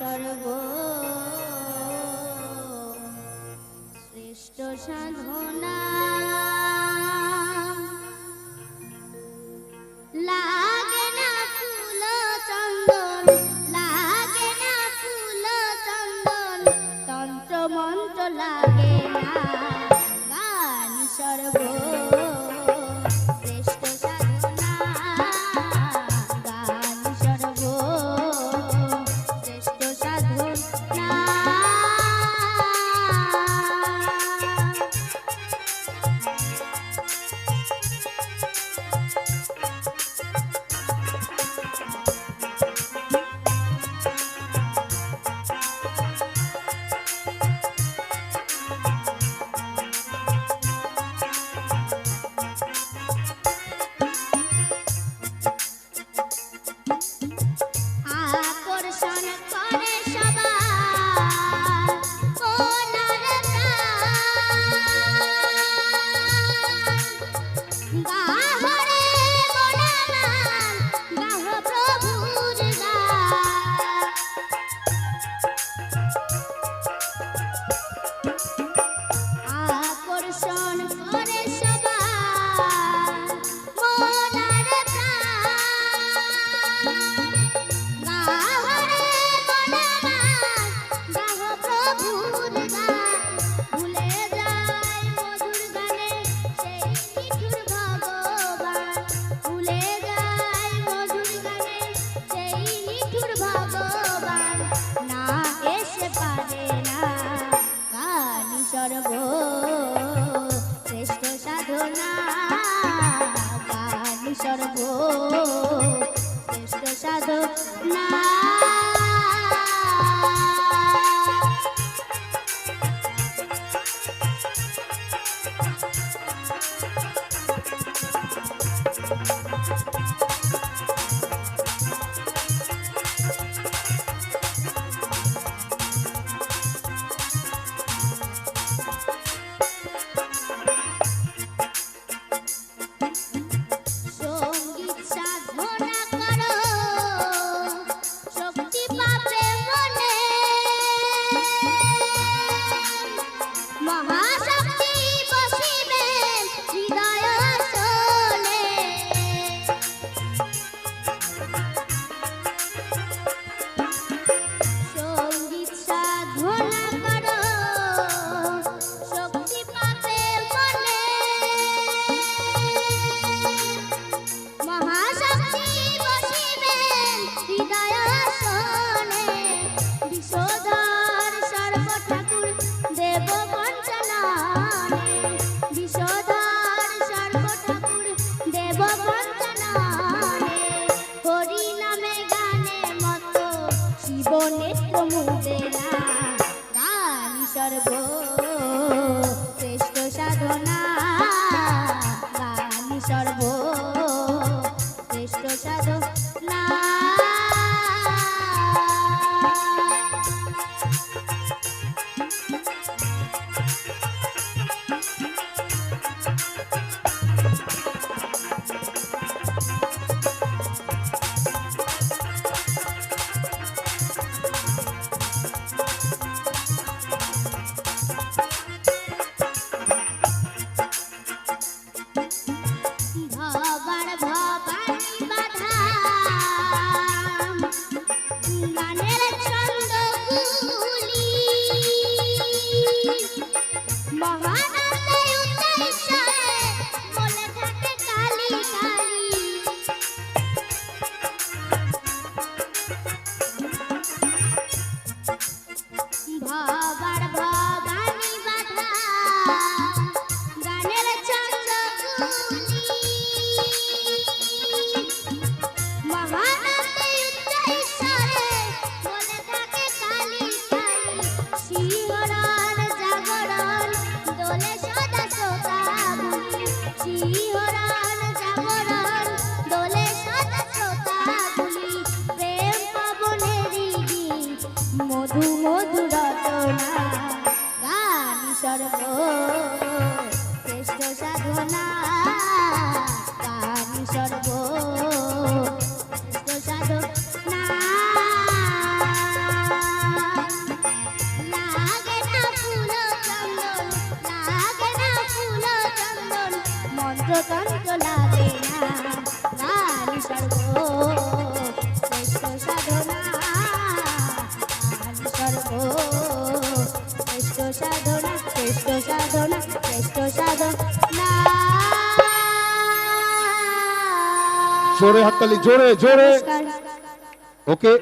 সর্ব সর্ব শ্রেষ্ঠ সাধনা মন্ত্র লাগে না গান সর্ব শ্রেষ্ঠ সাধনা গান সর্ব শ্রেষ্ঠ সাধনা শ্রেষ্ঠ সাধনা শ্রেষ্ঠ সাধনা জোরে হাততালি জোরে জোরে। ওকে।